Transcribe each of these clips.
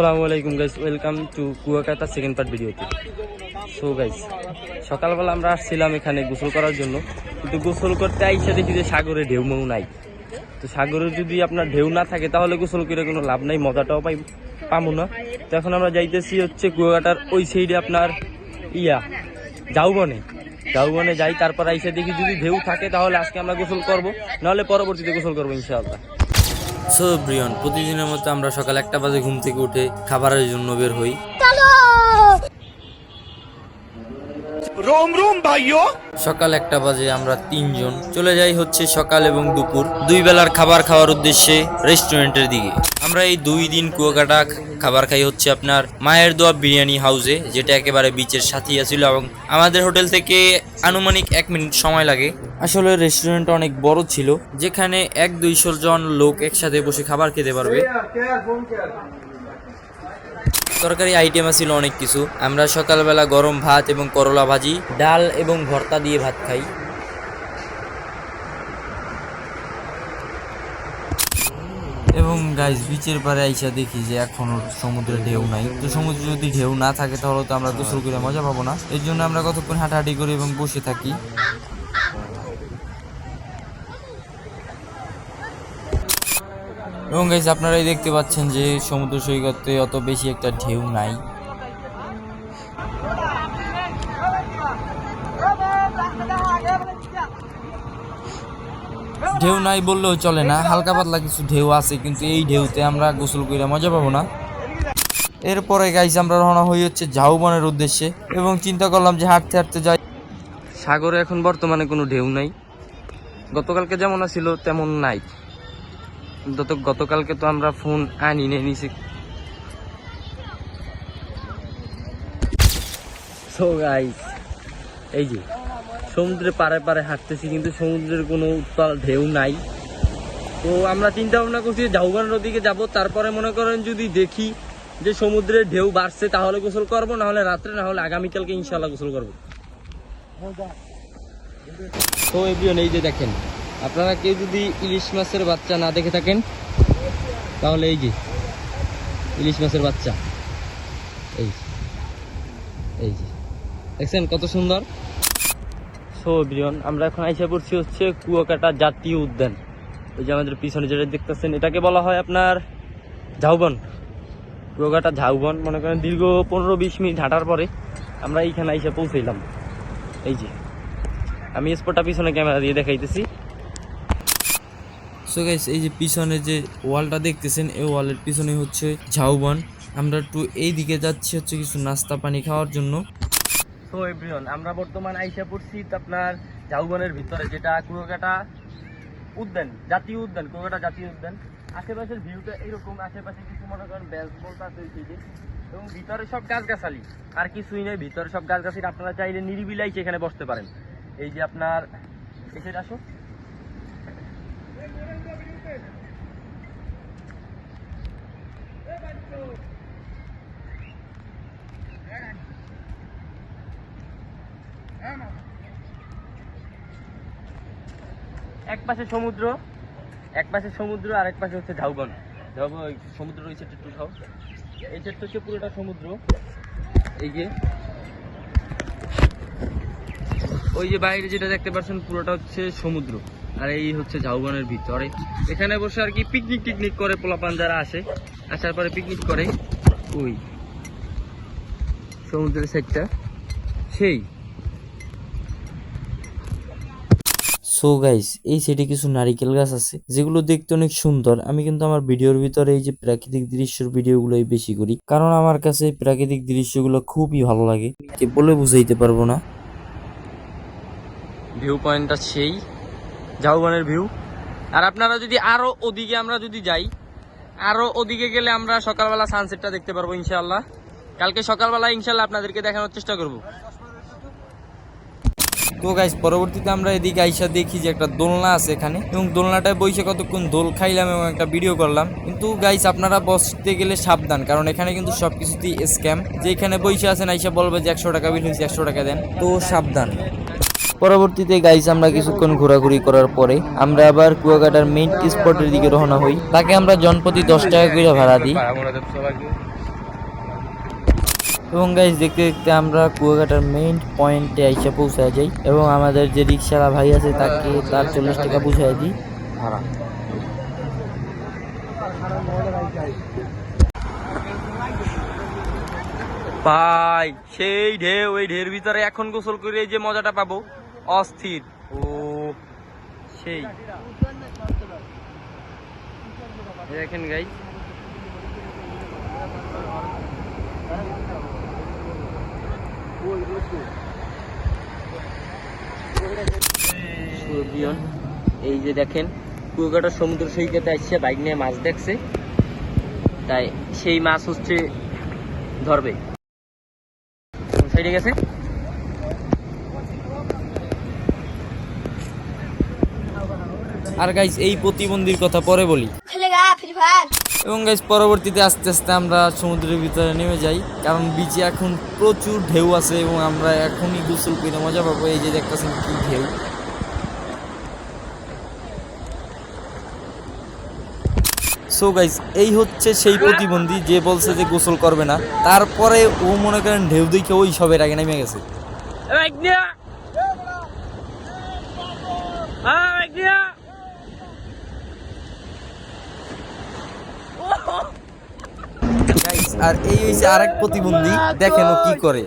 আসসালামু আলাইকুম guys welcome to Kuakata second part ভিডিওতে সো গাইস সকালবেলা আমরা আসছিলাম এখানে গোসল করার জন্য। কিন্তু গোসল করতে আইসা দেখি যে সাগরে ঢেউ মেউ নাই। তো সাগরে যদি আপনার ঢেউ না থাকে, তাহলে গোসল করে কোনো লাভ নাই, মজাটাও পাই পাবো না। তো এখন আমরা যাইতেছি হচ্ছে কুয়াকাটার ওই সাইডে আপনার ইয়া, জাউবনে। জাউবনে যাই, তারপর আইসা দেখি যদি ঢেউ থাকে, তাহলে আজকে আমরা গোসল করব। নাহলে পরবর্তীতে গোসল করব, ইনশাআল্লাহ। সো ব্রিয়ন প্রতিদিনের মতো আমরা সকাল একটা বাজে ঘুম থেকে উঠে খাবারের জন্য বের হই। রোম রোম ভাইও সকাল একটা বাজে আমরা তিনজন। চলে যাই হচ্ছে সকাল এবং দুপুর। দুই বেলার খাবার খাওয়ার উদ্দেশ্যে রেস্টুরেন্টের দিকে। আমরা এই দুই দিন কুয়াকাটা খাবার খাই হচ্ছে আপনার মায়ের দোয়া বিরিয়ানি হাউসে যেটা একেবারে বিচের সাথেই আছিল এবং আমাদের হোটেল থেকে আনুমানিক এক মিনিট সময় লাগে। আসলে রেস্টুরেন্টটা অনেক বড় ছিল যেখানে এক দুইশো জন লোক একসাথে বসে খাবার খেতে পারবে। তরকারি আইটেম ছিল অনেক কিছু। আমরা সকালবেলা গরম ভাত এবং করলা ভাজি, ডাল এবং ভর্তা দিয়ে ভাত খাই। এবং গাইস বিচের পারে আইসা দেখি যে এখনও সমুদ্রে ঢেউ নাই। তো সমুদ্রে যদি ঢেউ না থাকে, তাহলে তো আমরা গোসল করে মজা পাবো না। এর জন্য আমরা কতক্ষণ হাঁটাহাঁটি করি এবং বসে থাকি। এবং গাইস আপনারাই দেখতে পাচ্ছেন যে সমুদ্র সৈকতে অত বেশি একটা ঢেউ নাই। ঢেউ নাই বললেও চলে না, হালকা পাতলা কিছু ঢেউ আছে, কিন্তু এই ঢেউতে আমরা গোসল করে মজা পাবো না। এরপরে গাইস আমরা রওনা হই হচ্ছে ঝাউবনের উদ্দেশ্যে এবং চিন্তা করলাম যে হাঁটতে হাঁটতে যাই। সাগরে এখন বর্তমানে কোনো ঢেউ নাই। গতকালকে যেমন ছিল তেমন নাই। গতকালকে তো আমরা ফোন আনি নিয়ে নিছি। সো গাইস এই যে সমুদ্রে পারে পারে হাঁটতেছি, কিন্তু সমুদ্রের কোনো উত্তাল ঢেউ নাই। তো আমরা চিন্তা ভাবনা করছি ঝাউগান নদীকে যাব, তারপরে মনে করেন যদি দেখি যে সমুদ্রের ঢেউ বাড়ছে, তাহলে গোসল করব না হলে রাত্রে না হলে আগামীকালকে ইনশাল্লাহ গোসল করব। তো এই যে দেখেন আপনারা কেউ যদি ইলিশ মাছের বাচ্চা না দেখে থাকেন, তাহলে এই যে, ইলিশ মাছের বাচ্চা। এই এই যে। দেখছেন কত সুন্দর? সো আমরা এখন আইসা পড়ছি হচ্ছে কুয়াকাটা জাতীয় উদ্যান। ওই যে আমাদের পিছনে যেটা দেখতেছেন, এটাকে বলা হয় আপনার ঝাউবন। কুয়াকাটা ঝাউবন, মনে করেন দীর্ঘ পনেরো বিশ মিনিট হাঁটার পরে আমরা এইখানে আইসা পৌঁছাইলাম। এই যে, আমি স্পটটা পিছনে ক্যামেরা দিয়ে দেখাইতেছি। সো গাইস এই যে পিছনে যে ওয়ালটা দেখতেছেন, এই ওয়ালের পিছনে হচ্ছে ঝাউবন। আমরা একটু এই দিকে যাচ্ছি হচ্ছে কিছু নাস্তা পানি খাওয়ার জন্য। সো এভরিওয়ান আমরা বর্তমান আইসা পড়ছি আপনার ঝাউবনের ভিতরে, যেটা কুয়াকাটা উদ্যান, জাতীয় উদ্যান, কুয়াকাটা জাতীয় উদ্যান। আশেপাশের ভিউটা এরকম, আশেপাশে কিছু মনে করেন ব্যাস বলতে আছে এবং ভিতরে সব গাছগাছালি, আর কিছুই নেই, ভিতরে সব গাছগাছালি আপনারা চাইলে নিরিবিলাই সেখানে বসতে পারেন। এই যে আপনার, এসে আসো। এক পাশে সমুদ্র, এক পাশে সমুদ্র আর এক পাশে হচ্ছে ঝাউবন। সমুদ্র সাইডটা একটু খাও এই সাইডটা হচ্ছে পুরোটা সমুদ্র, এই যে। ওই যে বাইরে যেটা দেখতে পাচ্ছেন, পুরোটা হচ্ছে সমুদ্র। আর এই হচ্ছে ঝাউবনের ভিতরে। এখানে বসে আর কি পিকনিক টিকনিক করে পোলাপান যারা আসে, আসার পরে পিকনিক করে। ওই। সমুদ্রের সাইডটা সেই। সো গাইস এই সাইডে কিছু নারিকেল গাছ আছে, যেগুলো দেখতে অনেক সুন্দর। আমি কিন্তু আমার ভিডিওর ভিতরে এই যে প্রাকৃতিক দৃশ্যের ভিডিওগুলোই বেশি করি, কারণ আমার কাছে প্রাকৃতিক দৃশ্যগুলো খুবই ভালো লাগে। বলে বুঝাইতে পারব না। ভিউ পয়েন্টটা সেই, ঝাউবনের ভিউ আর আপনারা যদি আরও ওদিকে আমরা যদি যাই, আরও ওদিকে গেলে আমরা সকালবেলা সানসেটটা দেখতে পারব ইনশাআল্লাহ। কালকে সকালবেলা ইনশাআল্লাহ আপনাদেরকে দেখানোর চেষ্টা করব। তো গাইস পরবর্তীতে আমরা এদিকে আইসা দেখি যে একটা দোলনা আছে এখানে। এবং দোলনাটায় বসে কতক্ষণ দোল খাইলাম এবং একটা ভিডিও করলাম। কিন্তু গাইস আপনারা বসতে গেলে সাবধান, কারণ এখানে কিন্তু সবকিছুতেই স্ক্যাম যে এখানে বসে আছেন, আইসা বলবে যে একশো টাকা বিল হয়েছে, একশো টাকা দেন। তো সাবধান। পরবর্তীতে গাইস আমরা কিছুক্ষণ ঘোরাঘুরি করার পরে আমরা আবার কুয়াকাটার মেইন স্পটের দিকে রওনা হই। তাকে আমরা জনপ্রতি দশ টাকা করে ভাড়া দিই। এবং গাইজ দেখতে দেখতে আমরা কুয়াকাটার মেইন পয়েন্টে এসে পৌঁছায় যাই এবং আমাদের যে রিক্সাওয়ালা ভাই আছে, তাকে তার চল্লিশ টাকা বুঝাই দিই। ভাড়া ভাই, সেই ঢেউ ওই ঢের ভিতরে এখন গোসল করে যে মজাটা পাবো, অস্থির। ও, সেই। দেখেন গাই এই যে দেখেন কুয়াকাটা সমুদ্র সৈকতে আসছে বাইক নিয়ে মাছ দেখছে। তাই সেই মাছ হচ্ছে ধরবে। সাইডে গেছে? আর গাইজ এই প্রতিবন্ধীর কথা পরে বলি। Free fire. এবং গাইজ পরবর্তীতে আস্তে আস্তে আমরা সমুদ্রের ভিতরে নেমে যাই। কারণ বিচে এখন প্রচুর ঢেউ আছে এবং আমরা এখনই গোসল করে মজা পাবো। এই যে দেখতেছেন কি ঢেউ। সো গাইজ এই হচ্ছে সেই প্রতিবন্ধী যে বলছে যে গোসল করবে না। তারপরে ও মনে করেন ঢেউ দেখে ওই সবের আগে নেমে গেছে। আর এই হইছে আরেক প্রতিবন্ধী। দেখেন ও কি করে।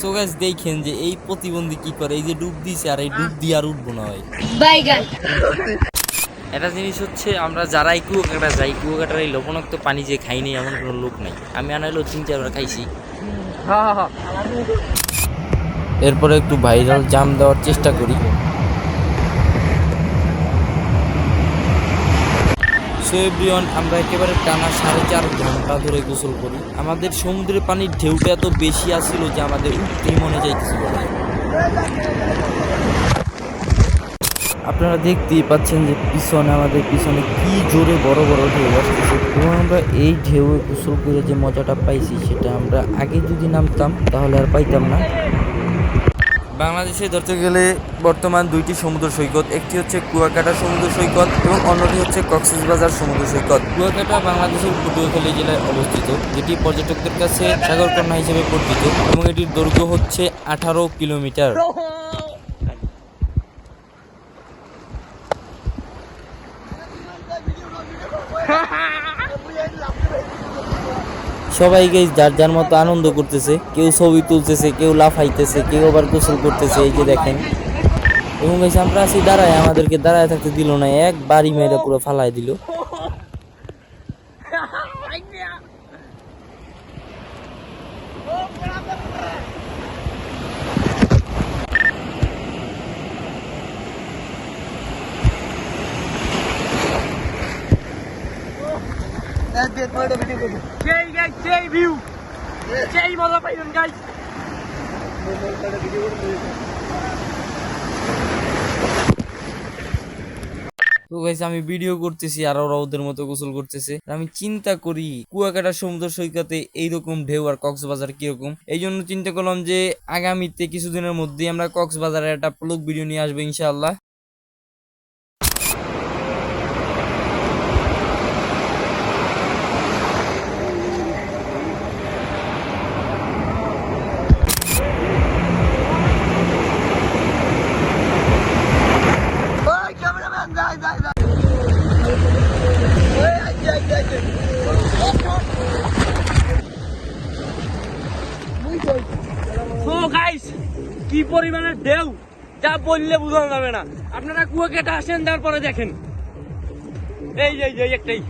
সো গাইস দেখেন যে এই প্রতিবন্ধী কি করে এই যে ডুব দিছে আর এই ডুব দিয়ে আর উঠবো না হয় একটা জিনিস হচ্ছে আমরা যারাই কুয়াকাটা যাই, কুয়াকাটার এই লবণাক্ত পানি যে খাই খাইনি এমন কোনো লোক নাই। আমি আনাইলেও তিন চারবার খাইছি। এরপরে একটু ভাইরাল জাম দেওয়ার চেষ্টা করি। সো আমরা একেবারে টানা সাড়ে চার ঘণ্টা ধরে গোসল করি। আমাদের সমুদ্রের পানির ঢেউটা এত বেশি আসছিল যে আমাদের উঠতেই মনে যাইতেছিল না। আপনারা দেখতেই পাচ্ছেন যে পিছনে আমাদের পিছনে কি জোরে বড় বড় ঢেউ আসতেছে। এবং আমরা এই ঢেউ গোসল করে যে মজাটা পাইছি সেটা আমরা আগে যদি নামতাম তাহলে আর পাইতাম না। বাংলাদেশে ধরতে গেলে বর্তমান দুইটি সমুদ্র সৈকত, একটি হচ্ছে কুয়াকাটা সমুদ্র সৈকত এবং অন্যটি হচ্ছে কক্সবাজার সমুদ্র সৈকত। কুয়াকাটা বাংলাদেশের পটুয়াখালী জেলায় অবস্থিত, যেটি পর্যটকদের কাছে সাগরকন্যা হিসেবে পরিচিত এবং এটির দৈর্ঘ্য হচ্ছে আঠারো কিলোমিটার। সবাই গেছে যার যার মতো আনন্দ করতেছে, কেউ ছবি তুলতেছে, কেউ লাফাইতেছে, কেউ আবার গোসল করতেছে, এই যে দেখেন। এবং এই আমরা দাঁড়ায়, আমাদেরকে দাঁড়ায় থাকতে দিল না এক বাড়ি মেয়েরা পুরো ফালাই দিল। সেই গাইস সেই ভিউ সেই মজা পাইবেন গাইস তো গাইজ আমি ভিডিও করতেছি আর ওরা ওদের মতো গোসল করতেছে। আমি চিন্তা করি কুয়াকাটা সমুদ্র সৈকতে এইরকম ঢেউ আর কক্সবাজার কীরকম? এই জন্য চিন্তা করলাম যে আগামীতে কিছুদিনের মধ্যেই আমরা কক্সবাজারের একটা ব্লগ ভিডিও নিয়ে আসব ইনশাআল্লাহ। পরিমাণের ঢেউ যা বললে বোঝানো যাবে না। আপনারা কুয়াকাটা আসেন তারপরে দেখেন। এই যে এই একটাই।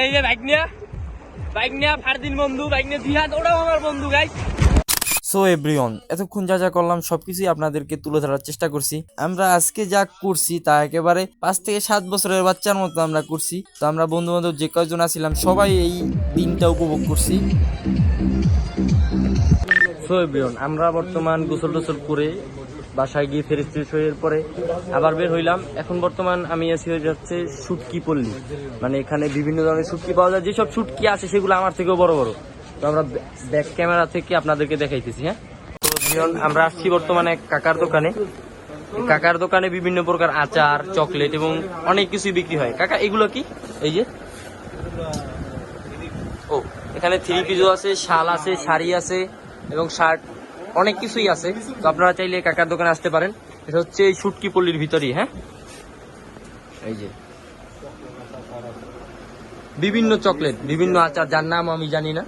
এই যে বাইক নিয়া বাইক নিয়া ফারদিন বন্ধু বাইক নিয়ে দিহাত ওটাও আমার বন্ধু গাইস সো এভরিওন এতক্ষণ যা যা করলাম সবকিছুই আপনাদেরকে তুলে ধরার চেষ্টা করছি। আমরা আজকে যা করছি তা একেবারে পাঁচ থেকে সাত বছরের বাচ্চার মতো আমরা করছি। তো আমরা বন্ধু বান্ধব যে কয়জন আছিলাম সবাই এই দিনটা উপভোগ করছি। আমরা বর্তমান গোসল টোসল করে বাসায় গিয়ে ফ্রেশ ফ্রেশ হয়ে পরে আবার বের হইলাম। এখন বর্তমান আমি আছি হয়ে যাচ্ছে শুটকি পল্লী। মানে এখানে বিভিন্ন ধরনের শুটকি পাওয়া যায়। যেসব শুটকি আছে সেগুলো আমার থেকেও বড় বড়। তো আমরা ব্যাক ক্যামেরা থেকে আপনাদেরকে দেখাইতেছি হ্যাঁ? তো আমরা আসছি বর্তমানে কাকার দোকানে। কাকার দোকানে বিভিন্ন প্রকার আচার, চকলেট এবং অনেক কিছুই বিক্রি হয়। কাকা, এগুলো কি? এই যে। ও, এখানে থ্রি পিসও আছে, শাল আছে, শাড়ি আছে। এবং শার্ট, অনেক কিছুই আছে। তো আপনারা চাইলে কাকার দোকানে আসতে পারেন। এটা হচ্ছে এই শুটকি পল্লীর ভিতরেই হ্যাঁ? এই যে। বিভিন্ন চকলেট, বিভিন্ন আচার, যার নাম আমি জানি না।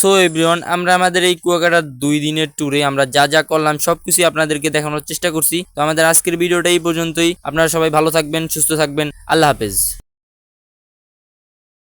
সো এভরিওয়ান আমরা আমাদের এই কুয়াকাটার দুই দিনের ট্যুরে আমরা যা যা করলাম, সবকিছু আপনাদেরকে দেখানোর চেষ্টা করছি। তো আমাদের আজকের ভিডিওটা এই পর্যন্তই। আপনারা সবাই ভালো থাকবেন, সুস্থ থাকবেন। আল্লাহ হাফেজ।